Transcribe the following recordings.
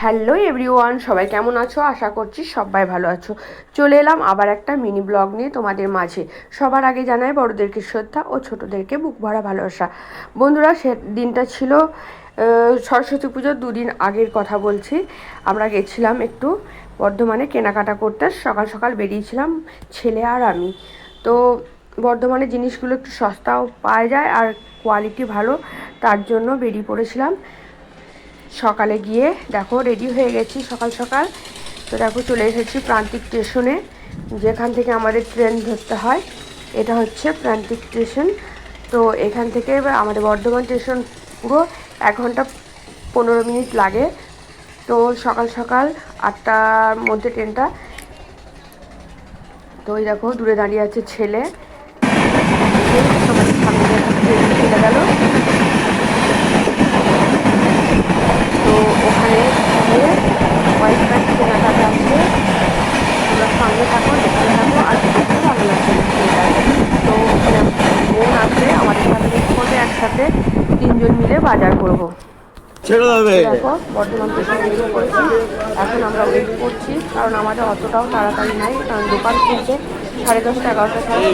Hello everyone, সবাই কেমন আছো? আশা করছি সবাই ভালো আছো। চলে এলাম আবার একটা মিনি ব্লগ নিয়ে তোমাদের মাঝে। সবার আগে জানাই বড়োদেরকে শ্রদ্ধা ও ছোটোদেরকে বুক ভরা ভালোবাসা। বন্ধুরা, সে দিনটা ছিল সরস্বতী পুজোর দুদিন আগের কথা বলছি। আমরা গেছিলাম একটু বর্ধমানে কেনাকাটা করতে। সকাল সকাল বেরিয়েছিলাম, ছেলে আর আমি। তো বর্ধমানে জিনিসগুলো একটু সস্তাও পাওয়া যায় আর কোয়ালিটি ভালো, তার জন্য বেরিয়ে পড়েছিলাম। সকালে গিয়ে দেখো রেডি হয়ে গেছি সকাল সকাল। তো দেখো চলে এসেছি প্রান্তিক স্টেশনে যেখান থেকে আমাদের ট্রেন ধরতে হয়। এটা হচ্ছে প্রান্তিক স্টেশন তো এখান থেকে আমাদের বর্ধমান স্টেশন পুরো এক ঘণ্টা পনেরো মিনিট লাগে। তো সকাল সকাল আটটার মধ্যে ট্রেনটা তো ওই দেখো দূরে দাঁড়িয়ে আছে ছেলে। চলে গেল তো ওখানে কয়েকটা কেনাকাটা আছে। আমরা সঙ্গে থাকো দেখতে থাকো আর দেখতে ভালো লাগবে এটা। তো ওখানে বোন আসবে আমাদের সাথে মিট করবে একসাথে তিনজন মিলে বাজার করব ছেড়ে দেবে। দেখো বর্ধমান স্টেশন বেরিয়ে পড়েছি। এখন আমরা ওয়েট করছি কারণ আমাদের অতটাও তাড়াতাড়ি নাই কারণ দোকান খুলতে সাড়ে দশটা এগারোটা সাড়ে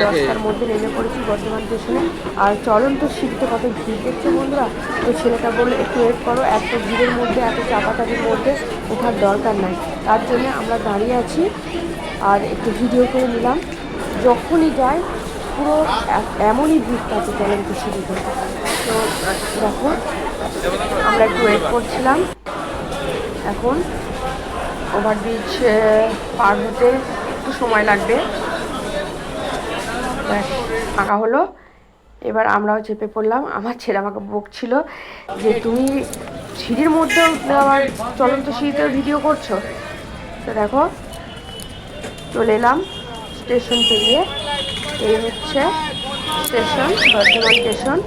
দশটার মধ্যে নেমে পড়েছি বর্ধমান স্টেশনে আর চলন্ত শীতে কত ভিড় দেখছে বন্ধুরা। তো ছেলেটা বলল একটু ওয়েট করো এত ভিড়ের মধ্যে এত চাপাচাপির মধ্যে ওঠার দরকার নাই। তার জন্য আমরা দাঁড়িয়ে আছি আর একটু ভিডিও করে নিলাম। যখনই যাই পুরো এমনই ভিড় থাকে চলন্ত সিঁড়িতে। তো দেখো আমরা একটু ওয়েট করছিলাম। এখন ওভারব্রিজ পার হতে একটু সময় লাগবে। ফাঁকা হলো। এবার আমরাও চেপে পড়লাম। আমার ছেলে আমাকে বকছিল যে, তুমি সিঁড়ির মধ্যে আবার চলন্ত সিঁড়িতে ভিডিও করছ? তো দেখো, চলে এলাম স্টেশন পেরিয়ে এই হচ্ছে স্টেশন বর্ধমান স্টেশন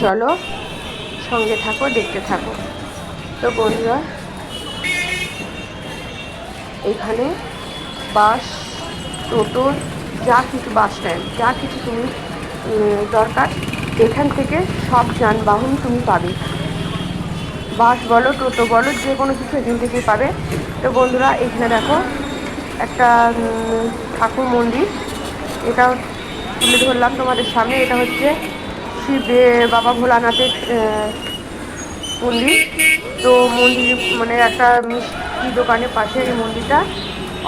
চলো, সঙ্গে থাকো, দেখতে থাকো। তো বন্ধুরা, এখানে বাস, টোটো, যা কিছু বাস স্ট্যান্ড যা কিছু তুমি দরকার, এখান থেকে সব যানবাহন তুমি পাবে। বাস বলো, টোটো বলো, যে কোনো কিছু এখান থেকেই পাবে। তো বন্ধুরা, এখানে দেখো একটা ঠাকুর মন্দির। এটাও তুলে ধরলাম তোমাদের সামনে, এটা হচ্ছে শিব বাবা ভোলানাথের মন্দির। তো মন্দির মানে একটা মিষ্টি দোকানের পাশে এই মন্দিরটা,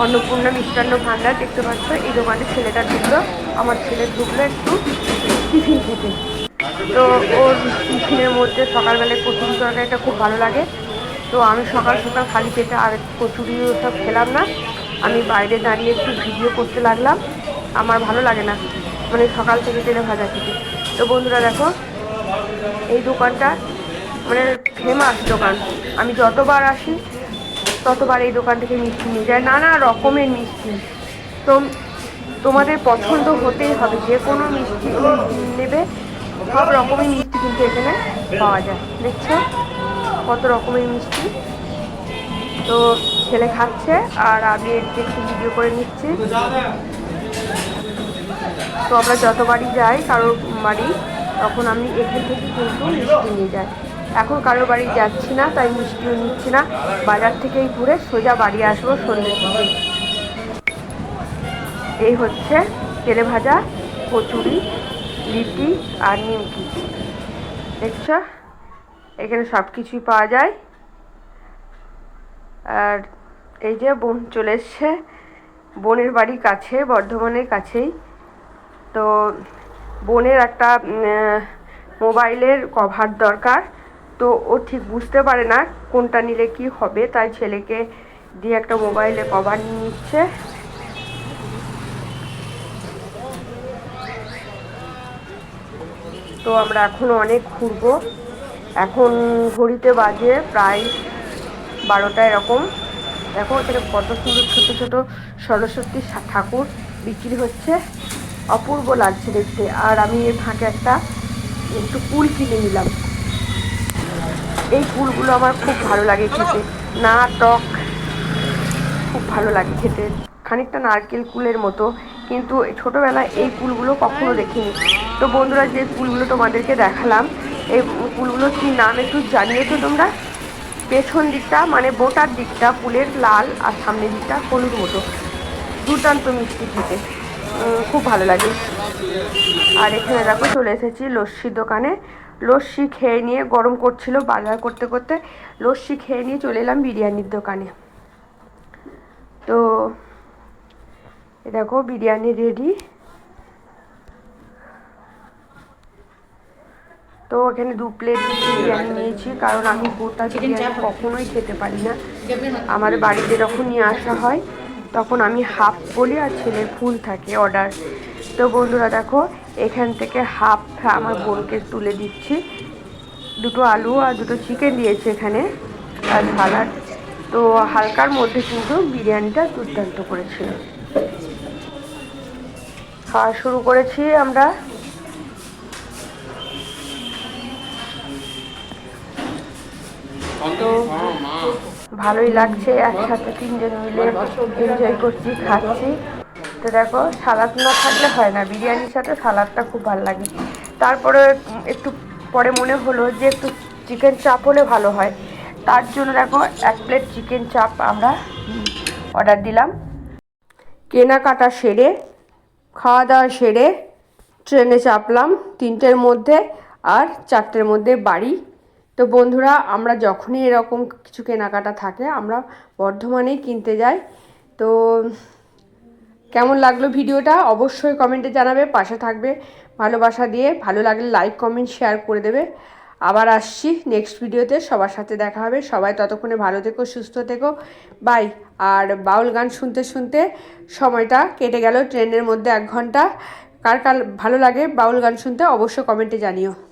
অন্নপূর্ণা মিষ্টান্ন ভাণ্ডার, দেখতে পাচ্ছ, এই দোকানে ছেলেটা ঢুকলো, আমার ছেলে ঢুকলো একটু টিফিন খেতে। তো ওর টিফিনের মধ্যে সকালবেলায় কচুরি তরকারিটা খুব ভালো লাগে। তো আমি সকাল সকাল খালি পেটে আর কচুরি ওসব খেলাম না। আমি বাইরে দাঁড়িয়ে একটু ভিডিও করতে লাগলাম। আমার ভালো লাগে না। মানে সকাল থেকে তেলে ভাজা খেতে। তো বন্ধুরা দেখো, এই দোকানটা মানে ফেমাস দোকান। আমি যতবার আসি, ততবার এই দোকান থেকে মিষ্টি নিয়ে যায়। নানা রকমের মিষ্টি। তো তোমাদের পছন্দ হতেই হবে। যে কোনো মিষ্টি নেবে, সব রকমের মিষ্টি কিন্তু এখানে পাওয়া যায়। দেখছ? কত রকমের মিষ্টি। তো ছেলে খাচ্ছে, আর আমি একটু ভিডিও করে নিচ্ছি। তো আমরা যতবারই যাই কারোর বাড়ি, তখন আমি এখান থেকে কিন্তু মিষ্টি নিয়ে যাই। এখন কারোর বাড়ি যাচ্ছি না, তাই মিষ্টিও নিচ্ছি না। বাজার থেকেই ঘুরে সোজা বাড়ি আসব সন্ধ্যের দিকে। এই হচ্ছে তেলে ভাজা, কচুরি, লিটি আর নিমকি। দেখছ? এখানে সব কিছুই পাওয়া যায়। আর এই যে বোন চলে এসছে। বোনের বাড়ি কাছে, বর্ধমানের কাছেই। তো বোনের একটা মোবাইলের কভার দরকার। তো ও ঠিক বুঝতে পারে না কোনটা নিলে কি হবে, তাই ছেলেকে দিয়ে একটা মোবাইলে কভার নিয়ে নিচ্ছে। তো আমরা এখনও অনেক ঘুরবো। এখন ঘড়িতে বাজে প্রায় বারোটা এরকম। দেখো এখানে কত সুন্দর ছোটো ছোটো সরস্বতী ঠাকুর বিক্রি হচ্ছে। অপূর্ব লাগছে দেখতে। আর আমি এর ফাঁকে একটা একটু কুল কিনে নিলাম। এই কুলগুলো আমার খুব ভালো লাগে খেতে। না, টক খুব ভালো লাগে খেতে। খানিকটা নারকেল কুলের মতো। কিন্তু ছোটোবেলায় এই কুলগুলো কখনো দেখিনি। তো বন্ধুরা, যে কুলগুলো তোমাদেরকে দেখালাম, এই ফুলগুলোর কী নাম একটু জানিয়ে তো তোমরা? পেছন দিকটা মানে বোটার দিকটা ফুলের লাল আর সামনের দিকটা হলুদ মতো। দুর্দান্ত মিষ্টি খেতে। খুব ভালো লাগে। আর এখানে দেখো চলে এসেছি লস্যির দোকানে। লস্যি খেয়ে নিয়ে গরম করছিল বাজার করতে করতে। লস্যি খেয়ে নিয়ে চলে এলাম বিরিয়ানির দোকানে। তো এ দেখো বিরিয়ানি রেডি তো এখানে দু প্লেট বিরিয়ানি নিয়েছি কারণ আমি গোটা বিরিয়ানি কখনোই খেতে পারি না। আমার বাড়িতে যখন নিয়ে আসা হয় তখন আমি হাফ বলি আর ছেলের ফুল থাকে অর্ডার। তো বন্ধুরা দেখো, এখান থেকে হাফ আমার বোনকে তুলে দিচ্ছি। দুটো আলু আর দুটো চিকেন দিয়েছে এখানে, আর সালাড তো হালকার মধ্যে কিন্তু বিরিয়ানিটা দুর্দান্ত করেছিল। খাওয়া শুরু করেছি আমরা। তো ভালোই লাগছে, একসাথে তিনজন মিলে এনজয় করছি, খাচ্ছি। তো দেখো, সালাদ না থাকলে হয় না, বিরিয়ানির সাথে সালাদটা খুব ভালো লাগে। তারপরে একটু পরে মনে হলো যে একটু চিকেন চাপ হলে ভালো হয়। তার জন্য দেখো, এক প্লেট চিকেন চাপ আমরা অর্ডার দিলাম। কেনাকাটা সেরে খাওয়া দাওয়া সেরে ট্রেনে চাপলাম, তিনটের মধ্যে আর চারটের মধ্যে বাড়ি তো বন্ধুরা, আমরা যখনই এরকম কিছু কেনাকাটা থাকে, আমরা বর্ধমানেই কিনতে যাই। তো কেমন লাগল ভিডিওটা? অবশ্যই কমেন্টে জানাবে, পাশে থাকবে ভালোবাসা দিয়ে। ভালো লাগলে লাইক, কমেন্ট, শেয়ার করে দেবে। আবার আসছি নেক্সট ভিডিওতে, সবার সাথে দেখা হবে। সবাই ততক্ষণে ভালো থেকো, সুস্থ থেকো। বাই। আর বাউল গান শুনতে শুনতে সময়টা কেটে গেল ট্রেনের মধ্যে এক ঘণ্টা। কার কার ভালো লাগে বাউল গান শুনতে, অবশ্যই কমেন্টে জানিও।